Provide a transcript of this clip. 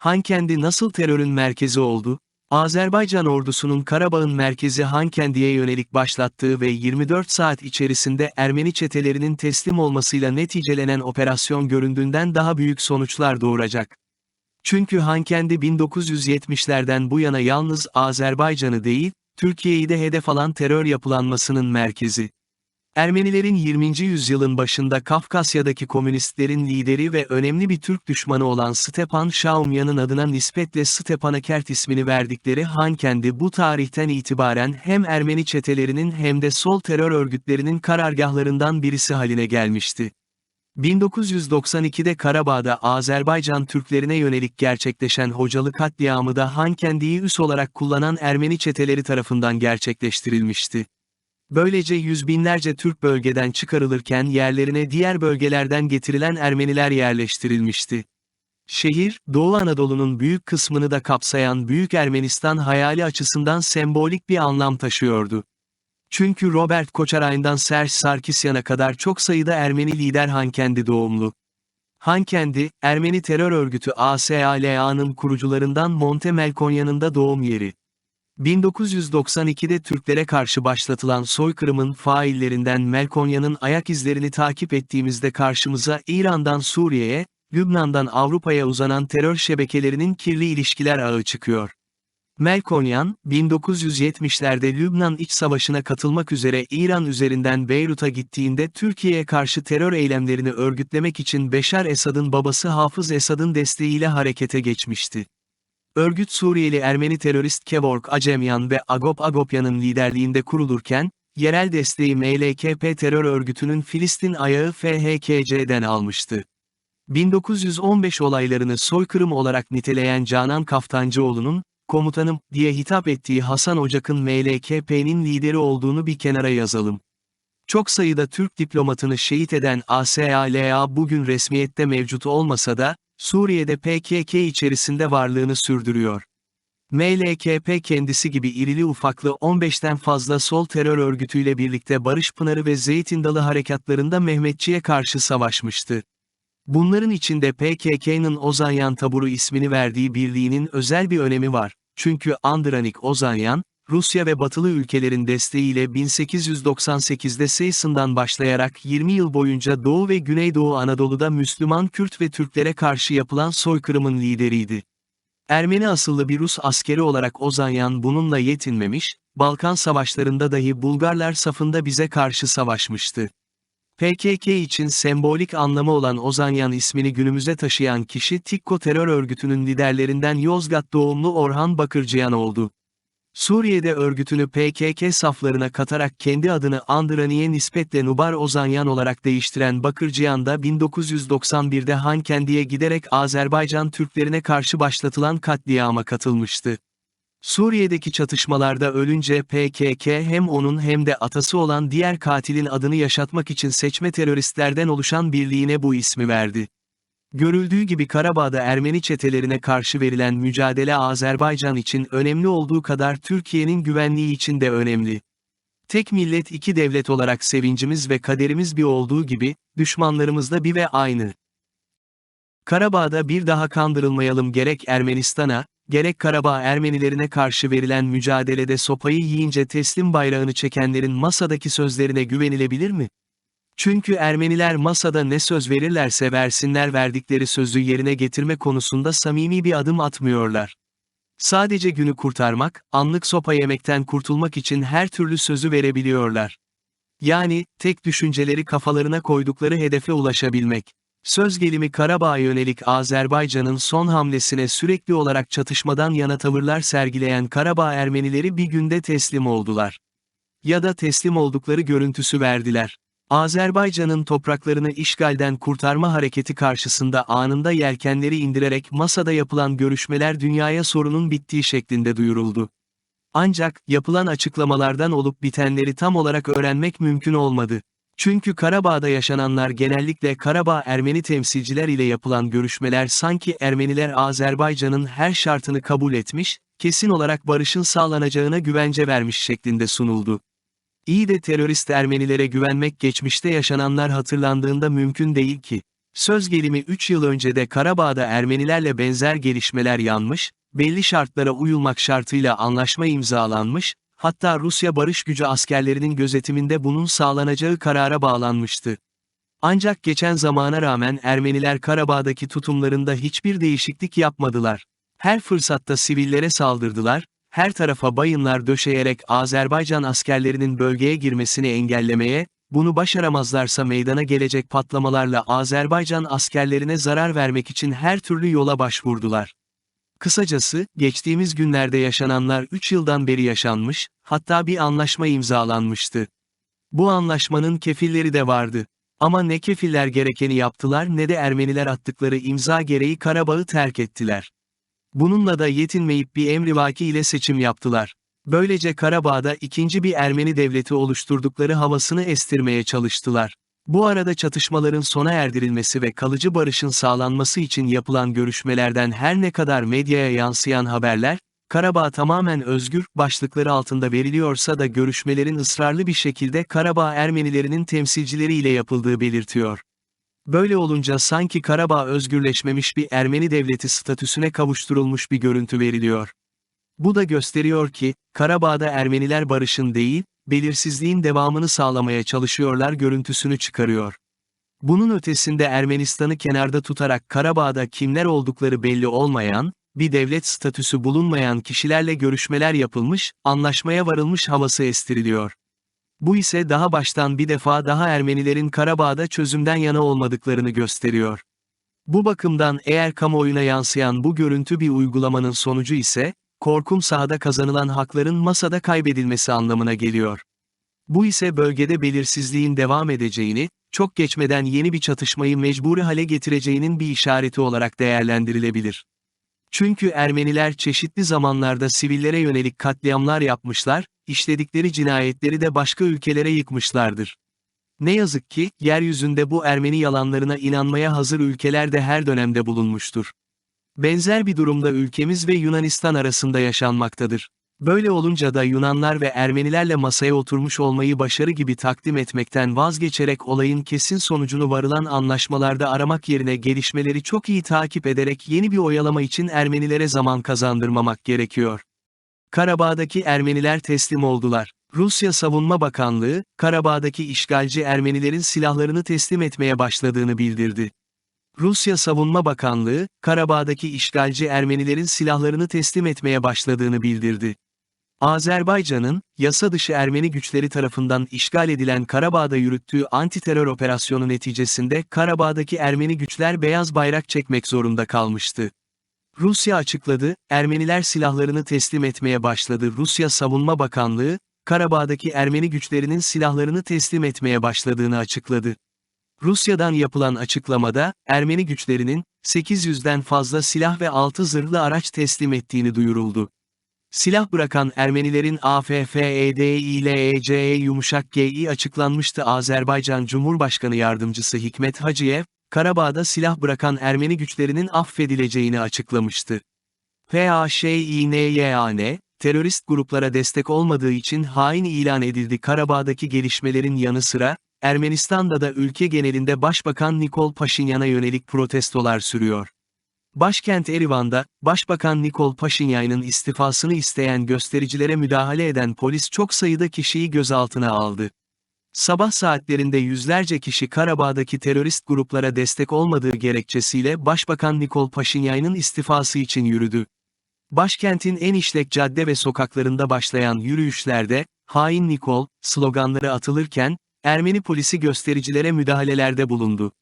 Hankendi nasıl terörün merkezi oldu? Azerbaycan ordusunun Karabağ'ın merkezi Hankendi'ye yönelik başlattığı ve 24 saat içerisinde Ermeni çetelerinin teslim olmasıyla neticelenen operasyon göründüğünden daha büyük sonuçlar doğuracak. Çünkü Hankendi 1970'lerden bu yana yalnız Azerbaycan'ı değil, Türkiye'yi de hedef alan terör yapılanmasının merkezi. Ermenilerin 20. yüzyılın başında Kafkasya'daki komünistlerin lideri ve önemli bir Türk düşmanı olan Stepan Şaumyan'ın adına nispetle Stepanakert ismini verdikleri Hankendi bu tarihten itibaren hem Ermeni çetelerinin hem de sol terör örgütlerinin karargahlarından birisi haline gelmişti. 1992'de Karabağ'da Azerbaycan Türklerine yönelik gerçekleşen Hocalı katliamı da Hankendi'yi üs olarak kullanan Ermeni çeteleri tarafından gerçekleştirilmişti. Böylece yüz binlerce Türk bölgeden çıkarılırken yerlerine diğer bölgelerden getirilen Ermeniler yerleştirilmişti. Şehir, Doğu Anadolu'nun büyük kısmını da kapsayan Büyük Ermenistan hayali açısından sembolik bir anlam taşıyordu. Çünkü Robert Koçaray'dan Serge Sarkisyan'a kadar çok sayıda Ermeni lider Hankendi doğumlu. Hankendi, Ermeni terör örgütü ASALA'nın kurucularından Monte Melkonya'nın da doğum yeri. 1992'de Türklere karşı başlatılan soykırımın faillerinden Melkonya'nın ayak izlerini takip ettiğimizde karşımıza İran'dan Suriye'ye, Lübnan'dan Avrupa'ya uzanan terör şebekelerinin kirli ilişkiler ağı çıkıyor. Melkonyan, 1970'lerde Lübnan iç savaşına katılmak üzere İran üzerinden Beyrut'a gittiğinde Türkiye'ye karşı terör eylemlerini örgütlemek için Beşar Esad'ın babası Hafız Esad'ın desteğiyle harekete geçmişti. Örgüt Suriyeli Ermeni terörist Kevork Acemyan ve Agop Agopyan'ın liderliğinde kurulurken, yerel desteği MLKP terör örgütünün Filistin ayağı FHKC'den almıştı. 1915 olaylarını soykırım olarak niteleyen Canan Kaftancıoğlu'nun, komutanım, diye hitap ettiği Hasan Ocak'ın MLKP'nin lideri olduğunu bir kenara yazalım. Çok sayıda Türk diplomatını şehit eden ASALA bugün resmiyette mevcut olmasa da, Suriye'de PKK içerisinde varlığını sürdürüyor. MLKP kendisi gibi irili ufaklı 15'ten fazla sol terör örgütüyle birlikte Barış Pınarı ve Zeytin Dalı harekatlarında Mehmetçi'ye karşı savaşmıştı. Bunların içinde PKK'nın Ozanyan taburu ismini verdiği birliğinin özel bir önemi var. Çünkü Andranik Ozanyan, Rusya ve batılı ülkelerin desteğiyle 1898'de Seysin'dan başlayarak 20 yıl boyunca Doğu ve Güneydoğu Anadolu'da Müslüman Kürt ve Türklere karşı yapılan soykırımın lideriydi. Ermeni asıllı bir Rus askeri olarak Ozanyan bununla yetinmemiş, Balkan savaşlarında dahi Bulgarlar safında bize karşı savaşmıştı. PKK için sembolik anlamı olan Ozanyan ismini günümüze taşıyan kişi Tikko terör örgütünün liderlerinden Yozgat doğumlu Orhan Bakırcıyan oldu. Suriye'de örgütünü PKK saflarına katarak kendi adını Andırani'ye nispetle Nubar Ozanyan olarak değiştiren Bakırcıyan da 1991'de Hankendi'ye giderek Azerbaycan Türklerine karşı başlatılan katliama katılmıştı. Suriye'deki çatışmalarda ölünce PKK hem onun hem de atası olan diğer katilin adını yaşatmak için seçme teröristlerden oluşan birliğine bu ismi verdi. Görüldüğü gibi Karabağ'da Ermeni çetelerine karşı verilen mücadele Azerbaycan için önemli olduğu kadar Türkiye'nin güvenliği için de önemli. Tek millet iki devlet olarak sevincimiz ve kaderimiz bir olduğu gibi, düşmanlarımız da bir ve aynı. Karabağ'da bir daha kandırılmayalım gerek Ermenistan'a, gerek Karabağ Ermenilerine karşı verilen mücadelede sopayı yiyince teslim bayrağını çekenlerin masadaki sözlerine güvenilebilir mi? Çünkü Ermeniler masada ne söz verirlerse versinler verdikleri sözü yerine getirme konusunda samimi bir adım atmıyorlar. Sadece günü kurtarmak, anlık sopa yemekten kurtulmak için her türlü sözü verebiliyorlar. Yani, tek düşünceleri kafalarına koydukları hedefe ulaşabilmek. Söz gelimi Karabağ'a yönelik Azerbaycan'ın son hamlesine sürekli olarak çatışmadan yana tavırlar sergileyen Karabağ Ermenileri bir günde teslim oldular. Ya da teslim oldukları görüntüsü verdiler. Azerbaycan'ın topraklarını işgalden kurtarma hareketi karşısında anında yelkenleri indirerek masada yapılan görüşmeler dünyaya sorunun bittiği şeklinde duyuruldu. Ancak, yapılan açıklamalardan olup bitenleri tam olarak öğrenmek mümkün olmadı. Çünkü Karabağ'da yaşananlar genellikle Karabağ Ermeni temsilciler ile yapılan görüşmeler sanki Ermeniler Azerbaycan'ın her şartını kabul etmiş, kesin olarak barışın sağlanacağına güvence vermiş şeklinde sunuldu. İyi de terörist Ermenilere güvenmek geçmişte yaşananlar hatırlandığında mümkün değil ki. Söz gelimi 3 yıl önce de Karabağ'da Ermenilerle benzer gelişmeler yanmış, belli şartlara uyulmak şartıyla anlaşma imzalanmış, hatta Rusya barış gücü askerlerinin gözetiminde bunun sağlanacağı karara bağlanmıştı. Ancak geçen zamana rağmen Ermeniler Karabağ'daki tutumlarında hiçbir değişiklik yapmadılar. Her fırsatta sivillere saldırdılar, her tarafa bayınlar döşeyerek Azerbaycan askerlerinin bölgeye girmesini engellemeye, bunu başaramazlarsa meydana gelecek patlamalarla Azerbaycan askerlerine zarar vermek için her türlü yola başvurdular. Kısacası, geçtiğimiz günlerde yaşananlar 3 yıldan beri yaşanmış, hatta bir anlaşma imzalanmıştı. Bu anlaşmanın kefilleri de vardı. Ama ne kefiller gerekeni yaptılar ne de Ermeniler attıkları imza gereği Karabağ'ı terk ettiler. Bununla da yetinmeyip bir emrivaki ile seçim yaptılar. Böylece Karabağ'da ikinci bir Ermeni devleti oluşturdukları havasını estirmeye çalıştılar. Bu arada çatışmaların sona erdirilmesi ve kalıcı barışın sağlanması için yapılan görüşmelerden her ne kadar medyaya yansıyan haberler, Karabağ tamamen özgür başlıkları altında veriliyorsa da görüşmelerin ısrarlı bir şekilde Karabağ Ermenilerinin temsilcileriyle yapıldığı belirtiyor. Böyle olunca sanki Karabağ özgürleşmemiş bir Ermeni devleti statüsüne kavuşturulmuş bir görüntü veriliyor. Bu da gösteriyor ki, Karabağ'da Ermeniler barışın değil, belirsizliğin devamını sağlamaya çalışıyorlar görüntüsünü çıkarıyor. Bunun ötesinde Ermenistan'ı kenarda tutarak Karabağ'da kimler oldukları belli olmayan, bir devlet statüsü bulunmayan kişilerle görüşmeler yapılmış, anlaşmaya varılmış havası estiriliyor. Bu ise daha baştan bir defa daha Ermenilerin Karabağ'da çözümden yana olmadıklarını gösteriyor. Bu bakımdan eğer kamuoyuna yansıyan bu görüntü bir uygulamanın sonucu ise, korkum sahada kazanılan hakların masada kaybedilmesi anlamına geliyor. Bu ise bölgede belirsizliğin devam edeceğini, çok geçmeden yeni bir çatışmayı mecburi hale getireceğinin bir işareti olarak değerlendirilebilir. Çünkü Ermeniler çeşitli zamanlarda sivillere yönelik katliamlar yapmışlar, işledikleri cinayetleri de başka ülkelere yıkmışlardır. Ne yazık ki, yeryüzünde bu Ermeni yalanlarına inanmaya hazır ülkeler de her dönemde bulunmuştur. Benzer bir durumda ülkemiz ve Yunanistan arasında yaşanmaktadır. Böyle olunca da Yunanlar ve Ermenilerle masaya oturmuş olmayı başarı gibi takdim etmekten vazgeçerek olayın kesin sonucunu varılan anlaşmalarda aramak yerine gelişmeleri çok iyi takip ederek yeni bir oyalama için Ermenilere zaman kazandırmamak gerekiyor. Karabağ'daki Ermeniler teslim oldular. Rusya Savunma Bakanlığı, Karabağ'daki işgalci Ermenilerin silahlarını teslim etmeye başladığını bildirdi. Rusya Savunma Bakanlığı, Karabağ'daki işgalci Ermenilerin silahlarını teslim etmeye başladığını bildirdi. Azerbaycan'ın, yasa dışı Ermeni güçleri tarafından işgal edilen Karabağ'da yürüttüğü antiterör operasyonu neticesinde Karabağ'daki Ermeni güçler beyaz bayrak çekmek zorunda kalmıştı. Rusya açıkladı, Ermeniler silahlarını teslim etmeye başladı. Rusya Savunma Bakanlığı, Karabağ'daki Ermeni güçlerinin silahlarını teslim etmeye başladığını açıkladı. Rusya'dan yapılan açıklamada, Ermeni güçlerinin, 800'den fazla silah ve 6 zırhlı araç teslim ettiğini duyuruldu. Silah bırakan Ermenilerin AFFEDİLECE yumuşak Gİ açıklanmıştı Azerbaycan Cumhurbaşkanı Yardımcısı Hikmet Hacıyev, Karabağ'da silah bırakan Ermeni güçlerinin affedileceğini açıklamıştı. PAŞİNYAN, terörist gruplara destek olmadığı için hain ilan edildi Karabağ'daki gelişmelerin yanı sıra, Ermenistan'da da ülke genelinde Başbakan Nikol Paşinyan'a yönelik protestolar sürüyor. Başkent Erivan'da, Başbakan Nikol Paşinyan'ın istifasını isteyen göstericilere müdahale eden polis çok sayıda kişiyi gözaltına aldı. Sabah saatlerinde yüzlerce kişi Karabağ'daki terörist gruplara destek olmadığı gerekçesiyle Başbakan Nikol Paşinyan'ın istifası için yürüdü. Başkentin en işlek cadde ve sokaklarında başlayan yürüyüşlerde, hain Nikol, sloganları atılırken, Ermeni polisi göstericilere müdahalelerde bulundu.